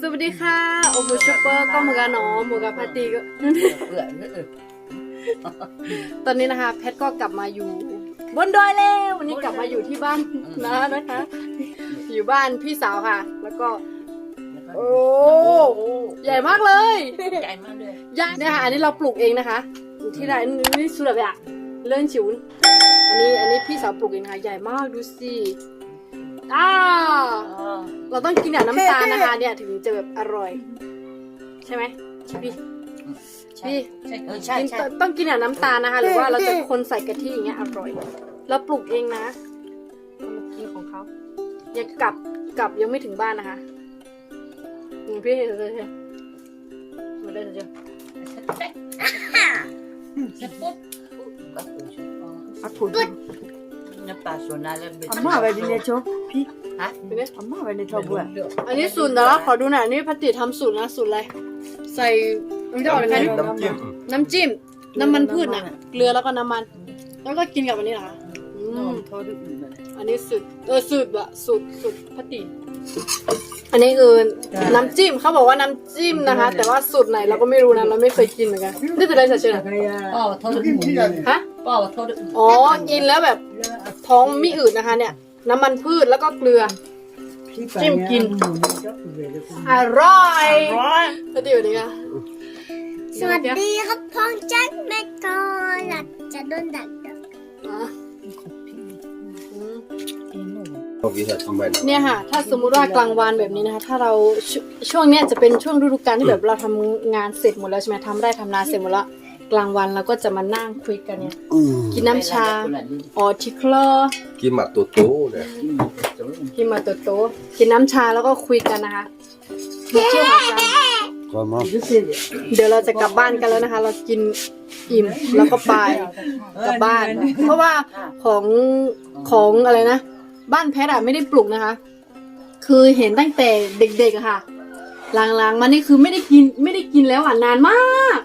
สวัสดีค่ะโอมูชูเปอร์ก็เหมือนกันเนาะหมูกับพาตีก็เบื่อเออตอนนี้นะคะแพทก็กลับมาอยู่ บนดอยแล้ววันนี้กลับมาอยู่ที่บ้านนะนะคะ อยู่บ้านพี่สาวค่ะ แล้วก็ โอ้ใหญ่มากเลยใหญ่มากเลยใหญ่เนี่ยค่ะอันนี้เราปลูกเองนะคะอยู่ที่ไหนนี่สุดเลยอะเลื่อนฉิวอันนี้อันนี้พี่สาวปลูกเองนะคะใหญ่มากดูสิ อ้าอ๋อเราต้องกินแบบน้ำตาลนะคะเนี่ยถึงจะแบบอร่อย ใช่ไหมพี่ใช่พี่ใช่เออใช่กินใช่ต้องกินแบบน้ำตาลนะคะ หรือว่าเราจะคนใส่กะทิอย่างเงี้ยอร่อยเราปลูกเองนะเมื่อกี้ของเขาอย่ากลับกลับยังไม่ถึงบ้านนะคะอืมพี่เห็นเลยมาได้เจอเสร็จปุ๊บก็คือ Aku Nampak sonal lebih. Amma apa dia cho? Pi. ฮะเป็นไง Amma apa dia cho buat? อันนี้สูตรนะขอดูหน่อยอันนี่พัตติทำสูตรนะสูตรอะไรใส่มันจะออกยังไงน้ำจิ้มน้ำจิ้ม น้ำมันพืชน่ะเกลือแล้วก็น้ำมัน แล้วก็กินกับอันนี้เหรอคะอืม Nom tar du in med det. อันนี้สูตรเออสูตรบะสูตรสูตรพัตติอันนี้คือน้ำจิ้มเขาบอกว่าน้ำจิ้มนะคะ แต่ว่าสูตรไหนเราก็ไม่รู้นะเราไม่เคยกินเหมือนกันนี่จะได้ใส่เชื่อ Kaya ป้าว่าโทษดึงฮะป้าว่าโทษดึงอ๋อกินแล้วแบบ ท้องไม่อืดนะคะ เนี่ย น้ำมันพืชแล้วก็เกลือ Jim kin. อร่อยพัตติสวัสดีค่ะสวัสดีครับพ่องแจ็คแมกกอหลักจะโดนดักดักอ๋ออืมพวกนี้จะทำไมนะเนี่ยค่ะ ถ้าสมมุติว่ากลางวันแบบนี้นะคะ ถ้าเราชช่วงเนี้ยจะเป็นช่วงฤดูกาลที่แบบเราทำงานเสร็จหมดแล้วใช่ไหมทำไร่ทำนาเสร็จหมดแล้ว กลางวันเราก็จะมานั่งคุยกันเนี่ย กินน้ำชาออทิคลอกินหมักตัวโตเนี่ยพี่มาโตโตกินน้ำชาแล้วก็คุยกันนะคะมาเที่ยวหากันก็มา Je sais. เดี๋ยวเราจะกลับบ้านกันแล้วนะคะ เรากินอิ่มแล้วก็ไปกลับบ้าน เพราะว่าของของอะไรนะ บ้านแพทย์อะไม่ได้ปลูกนะคะ คือเห็นตั้งแต่เด็กๆอะค่ะหลังๆมานี่คือไม่ได้กินไม่ได้กินแล้วอะนานมาก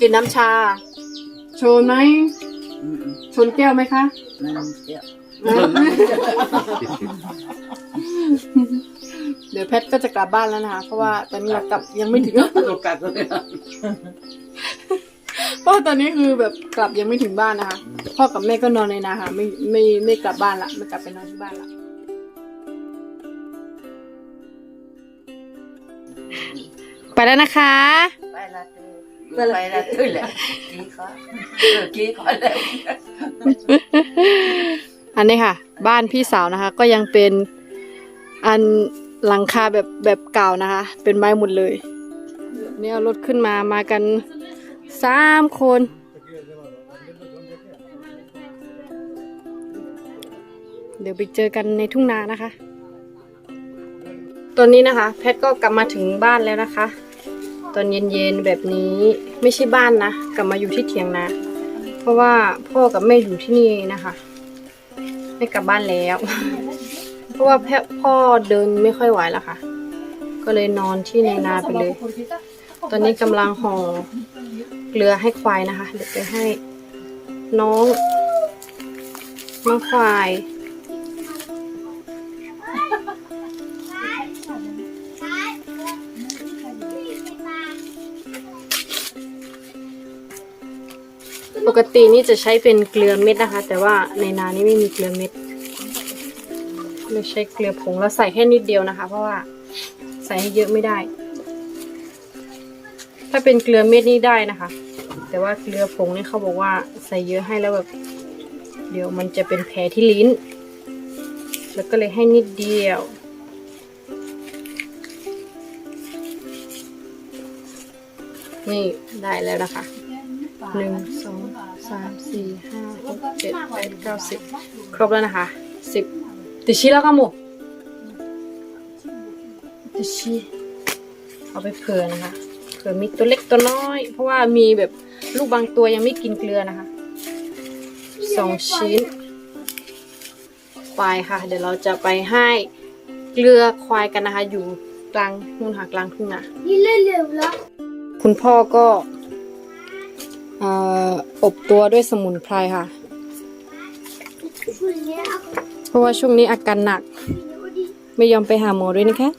กินน้ำชา โชนไหม ชนแก้วไหมคะเดี๋ยวแพทก็จะกลับบ้านแล้วนะคะเพราะว่าตอนนี้เรากลับยังไม่ถึงเพราะว่าตอนนี้คือแบบกลับยังไม่ถึงบ้านนะคะพ่อกับแม่ก็นอนในนาค่ะไม่ไม่ไม่กลับบ้านละไม่กลับไปนอนที่บ้านละไปแล้วนะคะ ไปละไปละ ตุ้ยแหละกี้เขาเออกี้เขาแล้วอันนี้ค่ะ บ้านพี่สาวนะคะ ก็ยังเป็นอันหลังคาแบบแบบเก่านะคะ เป็นไม้หมดเลยเนี่ยเอารถขึ้นมามากันสามคน เดี๋ยวไปเจอกันในทุ่งนานะคะ ตอนนี้นะคะ แพทก็กลับมาถึงบ้านแล้วนะคะต อนเย็นๆแบบนี้ไม่ใช่บ้านนะ กลับมาอยู่ที่เถียงนาเพราะว่าพ่อกับแม่อยู่ที่นี่นะคะ ไม่กลับบ้านแล้ว เพราะว่าพ่อเดินไม่ค่อยไหวแล้วค่ะ ก็เลยนอนที่ในนาไปเลย ตอนนี้กำลังห่อเกลือให้ควายนะคะเดี๋ยวไปให้น้องน้องควาย ปกตินี่จะใช้เป็นเกลือเม็ดนะคะ แต่ว่าในนานี่ไม่มีเกลือเม็ดเลยใช้เกลือผงแล้วใส่แค่นิดเดียวนะคะ เพราะว่าใส่ให้เยอะไม่ได้ ถ้าเป็นเกลือเม็ดนี่ได้นะคะ แต่ว่าเกลือผงนี่เขาบอกว่าใส่เยอะให้แล้วแบบเดี๋ยวมันจะเป็นแผลที่ลิ้น แล้วก็เลยให้นิดเดียวนี่ได้แล้วนะคะหนึ่งสอง สามสี่ห้าหกเจ็ดแปดเก้าสิบครบแล้วนะคะสิบติชิแล้วก็หมูติชิเอาไปเผื่อนะคะเผื่อมีตัวเล็กตัวน้อย เพราะว่ามีแบบลูกบางตัวยังไม่กินเกลือนะคะสองชิ้นควายค่ะ เดี๋ยวเราจะไปให้เกลือควายกันนะคะ อยู่กลางนู่นค่ะกลางทุ่งนานี่เร็วแล้วคุณพ่อก็ อบตัวด้วยสมุนไพรค่ะ เพราะว่าช่วงนี้อาการหนัก ไม่ยอมไปหาหมอด้วยนะคะ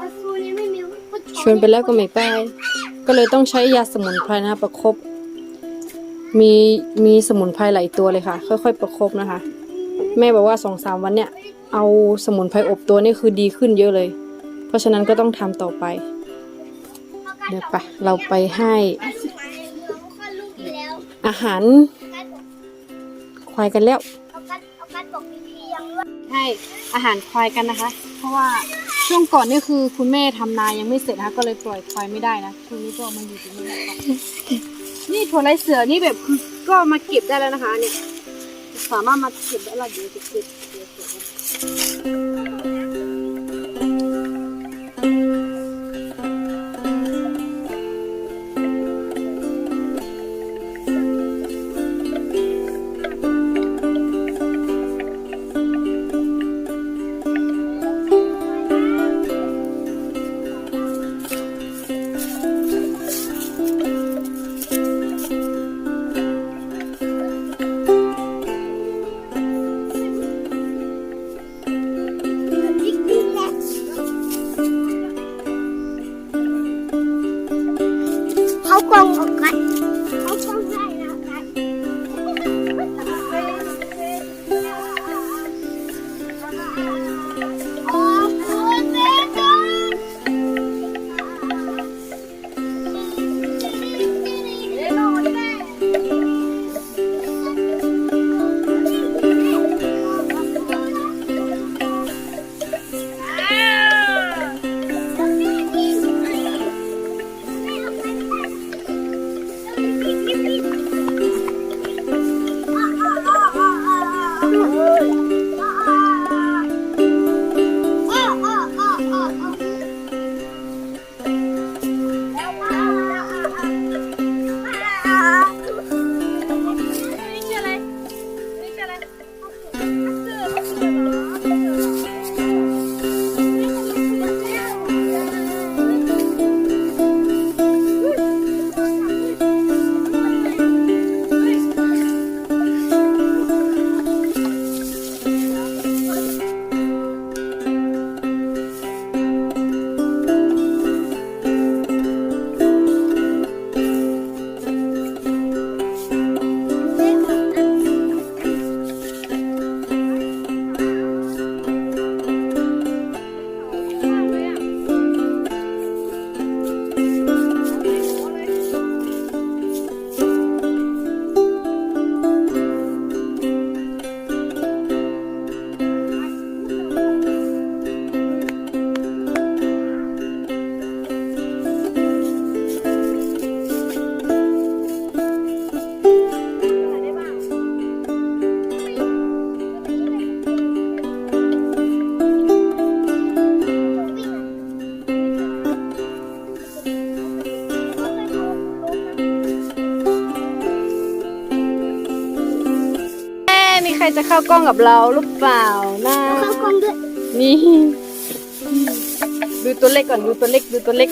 อสูนี่ไม่มีชวนไปแล้วก็ไม่ไป ก็เลยต้องใช้ยาสมุนไพรนะคะประคบมีมีสมุนไพรหลายตัวเลยค่ะ ค่อย ๆ ประคบนะคะ แม่บอกว่าสองสามวันเนี่ยเอาสมุนไพรอบตัวนี่คือดีขึ้นเยอะเลย เพราะฉะนั้นก็ต้องทำต่อไป เดี๋ยวไปเราไปให้ อาหารควายกันแล้วให้อาหารควายกันนะคะ เพราะว่าช่วงก่อนนี่คือคุณแม่ทำนายังไม่เสร็จนะคะก็เลยปล่อยควายไม่ได้นะช่วงนี้ก็มันอยู่ตรงนี้แหละนี่ถั่วไรเสือนี่แบบคือก็มาเก็บได้แล้วนะคะ เนี่ยสามารถมาเก็บได้และเดี๋ยวจะเก็บเก็บ มีใครจะเข้ากล้องกับเราหรือเปล่านะเข้ากล้องด้วยนี่ ดูตัวเล็กก่อนดูตัวเล็กดูตัวเล็ก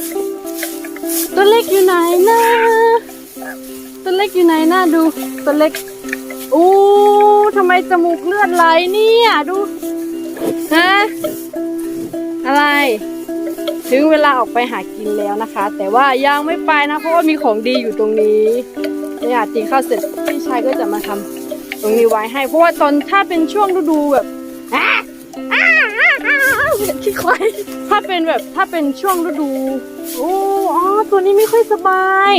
ตัวเล็กอยู่ไหนนะตัวเล็กอยู่ไหนนะดูตัวเล็กอู้ทำไมจมูกเลือดไหลเนี่ยดูฮะอะไร ถึงเวลาออกไปหากินแล้วนะคะ แต่ว่ายังไม่ไปนะเพราะว่ามีของดีอยู่ตรงนี้เนี่ยกินข้าวเสร็จพี่ชายก็จะมาทำ ตรงนี้ไว้ให้ เพราะว่าตอนถ้าเป็นช่วงฤดูแบบขี้ควายถ้าเป็นแบบถ้าเป็นช่วงฤดู โอ้อ๋อตัวนี้ไม่ค่อยสบาย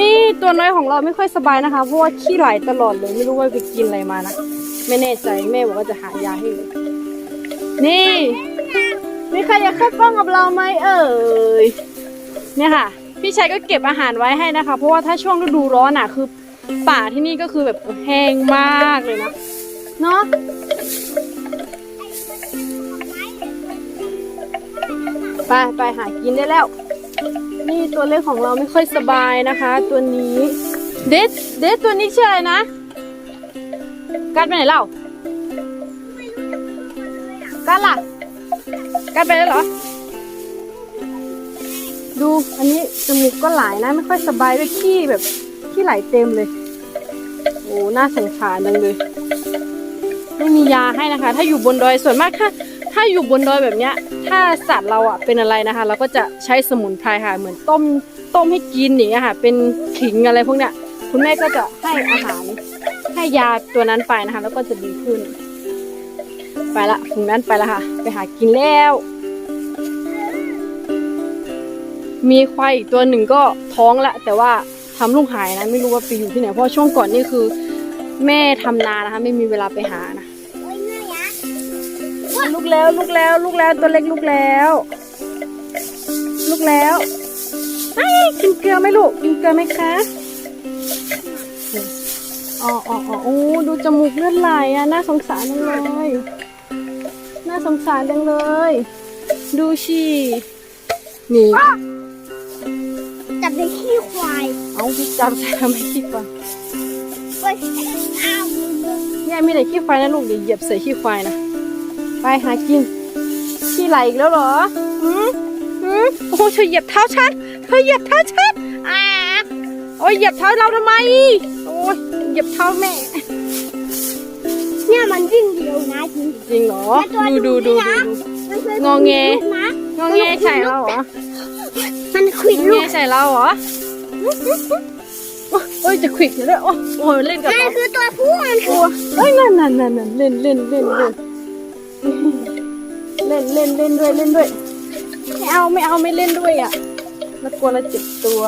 นี่ตัวน้อยของเราไม่ค่อยสบายนะคะ เพราะว่าขี้ไหลตลอดเลยไม่รู้ว่าไปกินอะไรมานะไม่แน่ใจแม่บอกว่าจะหายาให้เลยนี่มีใครอยากเข้ากล้องกับเราไหมเอ่ยเนี่ยค่ะ พี่ชัยก็เก็บอาหารไว้ให้นะคะ เพราะว่าถ้าช่วงฤดูร้อนอะคือ ป่าที่นี่ก็คือแบบแห้งมากเลยนะ เนาะไปไปหากินได้แล้ว นี่ตัวเล็กของเราไม่ค่อยสบายนะคะ ตัวนี้ เดดเดดตัวนี้ชื่ออะไรนะการไปไหนเล่าการล่ะกลายไปแล้วเหรอ ดูอันนี้จมูกก็ไหลายนะ ไม่ค่อยสบายด้วยขี้แบบ ขี้ไหลเต็มเลย โอ้น่าสงสารจังเลย ไม่มียาให้นะคะ ถ้าอยู่บนดอยส่วนมากถ้าถ้าอยู่บนดอยแบบเนี้ย ถ้าสัตว์เราอะเป็นอะไรนะคะ เราก็จะใช้สมุนไพรค่ะ เหมือนต้มต้มให้กินอย่างเงี้ยค่ะ เป็นขิงอะไรพวกเนี้ย คุณแม่ก็จะให้อาหารให้ยาตัวนั้นไปนะคะ แล้วก็จะดีขึ้น ไปละถึงนั้นไปละค่ะ ไปหากินแล้ว มีควายอีกตัวหนึ่งก็ท้องละแต่ว่า ทำลูกหายนะ ไม่รู้ว่าไปอยู่ที่ไหน เพราะช่วงก่อนนี่คือ แม่ทำนานะคะ ไม่มีเวลาไปหานะลูกแล้วลูกแล้วลูกแล้วตัวเล็กลูกแล้ว ลูกแล้วไอ้ยกินเกลือไหมลูกกินเกลือไหมคะอ๋ออ๋ออ๋อโอ้ดูจมูกเลือดไหลอะน่าสงสารจังเลยน่าสงสารจังเลย ดูชีนี่ จับในขี้ควายเอาพี่จับใส่ทำไมขี้ควายโอ้ยอ้าวมือมือเนี่ยมีแต่ขี้ควายนะลูกเดี๋ยวเหยียบใส่ขี้ควายนะ ไปหากินขี้ไหลอีกแล้วเหรอหืมหืมโอ้โหเธอเหยียบเท้าฉัน เธอเหยียบเท้าฉันอ่าโอ้ยเหยียบเท้าเราทำไม โอ้ยเหยียบเท้าแม่ เนี่ยมันวิ่งเร็วนะจริงจริงเหรอ ดูดูดูดูดูมันเคยงอแงลูกนะงอแงใส่เราเหรอมัน ควิดงอลูแงกใส่เราเหรอโอ้ยจะขวิดอยู่แล้วโอ้ยโอ้ยเล่นกับนั่เรานคือตัวผู้มันคือเฮ้ยนั่นนั่นนั่นนั่นเล่นเล่นเล่นเล่นเล่นเล่นเล่นด้วยเล่นด้วยไม่เอาไม่เอาไม่เล่นด้วยอะแล้วกลัวเราเจ็บตัว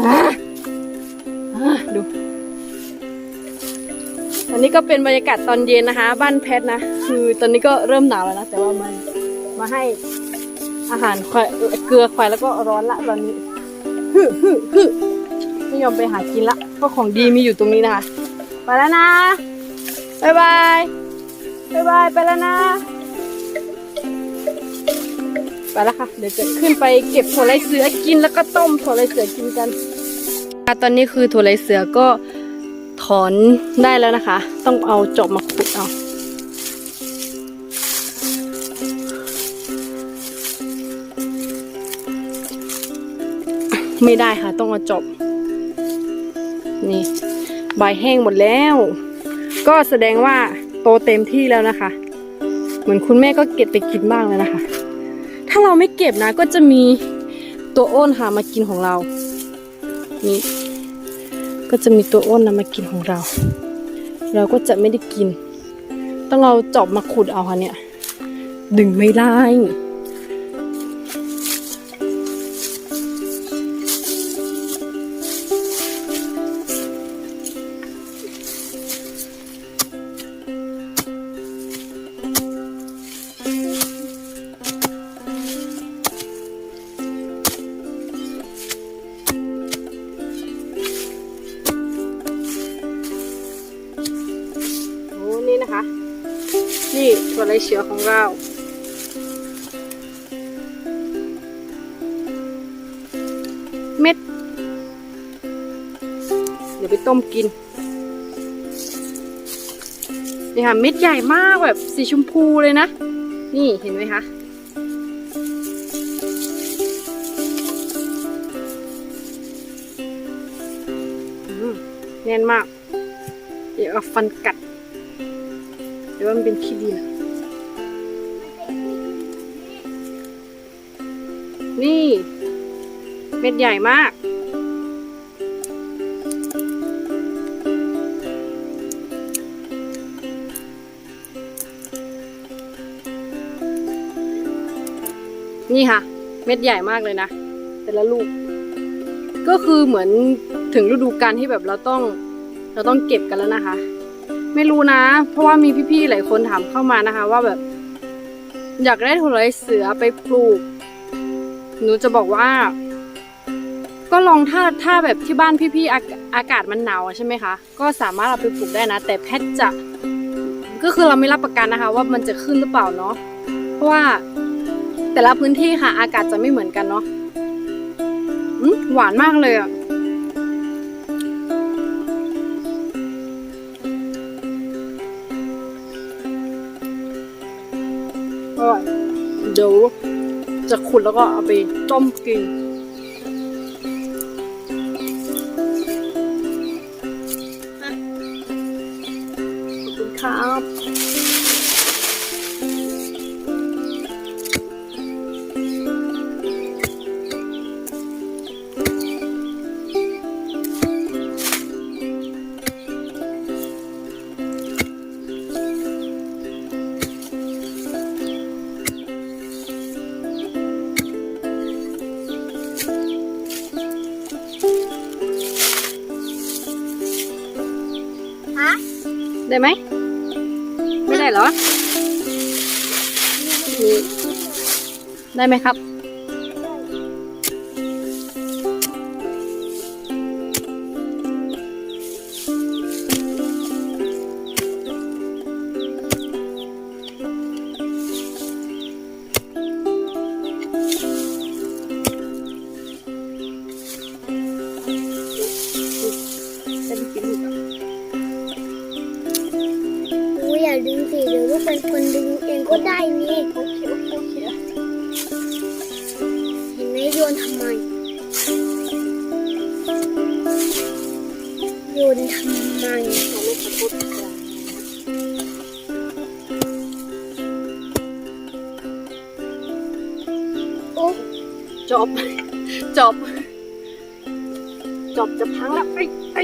อะอะดู อันนี้ก็เป็นบรรยากาศตอนเย็นนะคะ บ้านแพทนะ คือตอนนี้ก็เริ่มหนาวแล้วนะ แต่ว่ามันมาให้ อาหารควายเกลือควายแล้วก็ร้อนละตอนนี้ฮึฮึฮึไม่ยอมไปหากินละเพราะของดีมีอยู่ตรงนี้นะคะไปแล้วนะบายบายบายบายไปแล้วนะไปแล้วค่ะ เดี๋ยวจะขึ้นไปเก็บถั่วไรเสือกินแล้วก็ต้มถั่วไรเสือกินกันตอนนี้คือถั่วไรเสือก็ถอนได้แล้วนะคะ ต้องเอาจอบมาขุดเอา ไม่ได้ค่ะ ต้องเอาจบ นี่ใบแห้งหมดแล้ว ก็แสดงว่าโตเต็มที่แล้วนะคะ เหมือนคุณแม่ก็เก็บไปกินบ้างแล้วนะคะ ถ้าเราไม่เก็บนะ ก็จะมีตัวอ้นค่ะมากินของเรา นี่ ก็จะมีตัวอ้นนะมากินของเรา เราก็จะไม่ได้กิน ต้องเราจอบมาขุดเอาค่ะเนี่ย ดึงไม่ได้ เม็ด เดี๋ยวไปต้มกิน นี่ค่ะเม็ดใหญ่มากแบบสีชมพูเลยนะ นี่เห็นไหมคะแน่นมาก เดี๋ยวเอาฟันกัด เดี๋ยวมันเป็นขี้ดินนี่ เม็ดใหญ่มาก นี่ค่ะ เม็ดใหญ่มากเลยนะ แต่ละลูก ก็คือเหมือนถึงฤดูกาลที่แบบเราต้อง เราต้องเก็บกันแล้วนะคะ ไม่รู้นะ เพราะว่ามีพี่ๆหลายคนถามเข้ามานะคะ ว่าแบบ อยากได้ถั่วไรเสือไปปลูกหนูจะบอกว่า ก็ลองถ้าถ้าแบบที่บ้านพี่ๆอาอากาศมันหนาวใช่ไหมคะ ก็สามารถเอาไปปลูกได้นะ แต่แพทย์จะก็คือเราไม่รับประกันนะคะ ว่ามันจะขึ้นหรือเปล่าเนาะเพราะว่าแต่ละพื้นที่ค่ะ อากาศจะไม่เหมือนกันเนาะอืมหวานมากเลยอะอร่อยเดี๋ยวจะขุดแล้วก็เอาไปต้มกิน ได้ไหม ไม่ได้เหรอ ได้ไหมครับ ได้นี่เห็นไหมโยนทำไมโยนทำไมโอ้จบ จบ จบจะพังแล้วไอ้ไอ้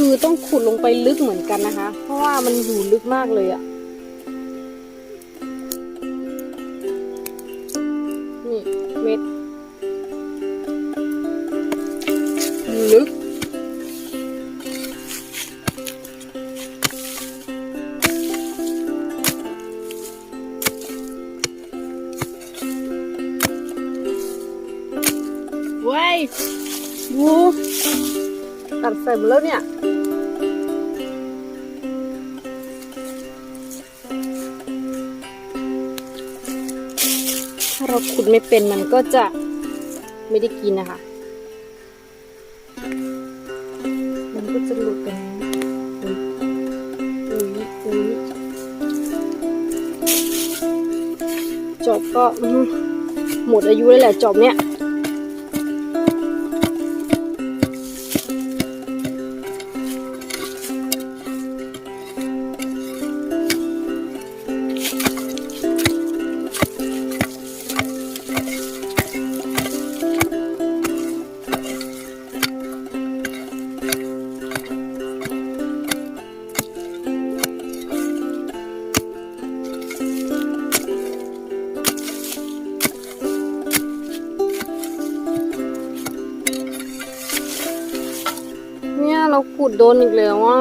คือต้องขุดลงไปลึกเหมือนกันนะคะ เพราะว่ามันอยู่ลึกมากเลยอะนี่เม็ดลึกเว้ยดูตัดใส่หมดแล้วเนี่ย ขุดไม่เป็นมันก็จะไม่ได้กินนะคะ มันก็จะหลุดไปอุ้ยอุ้ยจอบก็หมดอายุแล้วแหละจอบเนี่ย ขุดโดนอีกแล้วอะ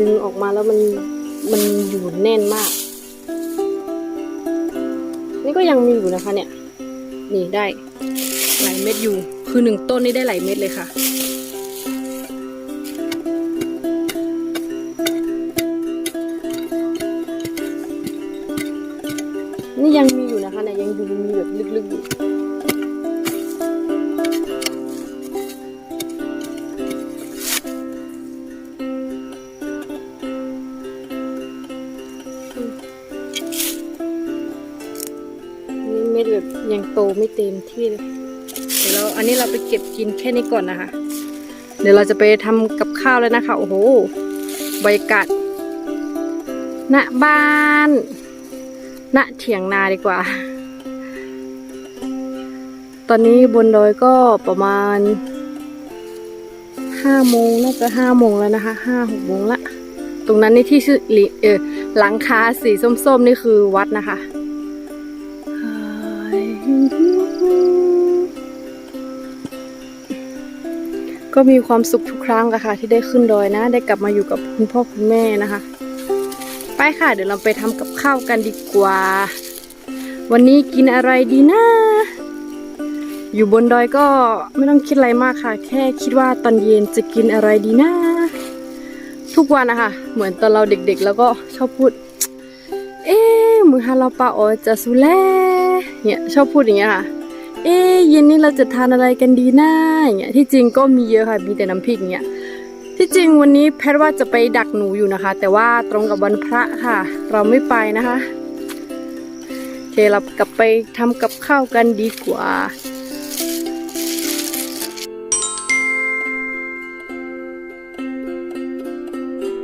ดึงออกมาแล้วมันมันอยู่แน่นมาก นี่ก็ยังมีอยู่นะคะเนี่ย นี่ได้หลายเม็ดอยู่ คือหนึ่งต้นนี่ได้หลายเม็ดเลยค่ะ ไม่เต็มที่เดี๋ยวเราอันนี้เราไปเก็บกินแค่นี้ก่อนนะคะ เดี๋ยวเราจะไปทำกับข้าวแล้วนะคะ โอ้โหบรรยากาศณบ้านณเถียงนาดีกว่า ตอนนี้บนดอยก็ประมาณห้าโมงน่าจะห้าโมงแล้วนะคะห้าหกโมงละ ตรงนั้นนี่ที่ชื่อเออหลังคาสีส้มๆนี่คือวัดนะคะ ก็มีความสุขทุกครั้งอะค่ะ ที่ได้ขึ้นดอยนะ ได้กลับมาอยู่กับคุณพ่อคุณแม่นะคะ ไปค่ะ เดี๋ยวเราไปทำกับข้าวกันดีกว่า วันนี้กินอะไรดีนะ อยู่บนดอยก็ไม่ต้องคิดอะไรมากค่ะ แค่คิดว่าตอนเย็นจะกินอะไรดีนะ ทุกวันนะคะเหมือนตอนเราเด็กๆ แล้วก็ชอบพูด เอ๊ะมือฮาเราปาโอจะสุแลเนี่ยชอบพูดอย่างเงี้ยค่ะ เอ๊เย็นนี้เราจะทานอะไรกันดีนะอย่างเงี้ยที่จริงก็มีเยอะค่ะมีแต่น้ำพริกเงี้ยที่จริงวันนี้แพทว่าจะไปดักหนูอยู่นะคะ แต่ว่าตรงกับวันพระค่ะ เราไม่ไปนะคะโอเคเรากลับไปทำกับข้าวกันดีกว่า